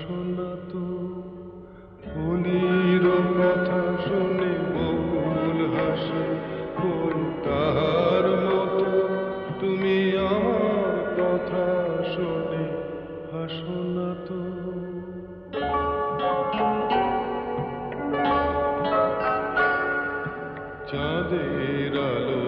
শোনা তো কথা শুনে বহুল হাসে, কোন মতো। তুমি আমার কথা শুনে হাসো না তো। চাঁদের আলো